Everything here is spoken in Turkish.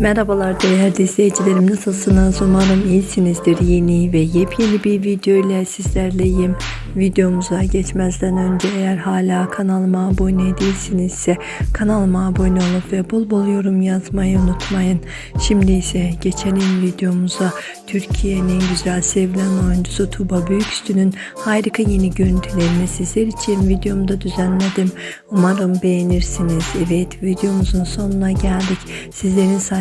Merhabalar değerli izleyicilerim nasılsınız? Umarım iyisinizdir. Yeni ve yepyeni bir video ile sizlerleyim. Videomuza geçmezden önce eğer hala kanalıma abone değilsinizse kanalıma abone olup ve bol bol yorum yazmayı unutmayın. Şimdi ise geçelim videomuza. Türkiye'nin güzel sevilen oyuncusu Tuba Büyüküstü'nün harika yeni görüntülerini sizler için videomda düzenledim. Umarım beğenirsiniz. Evet videomuzun sonuna geldik. Sizlerin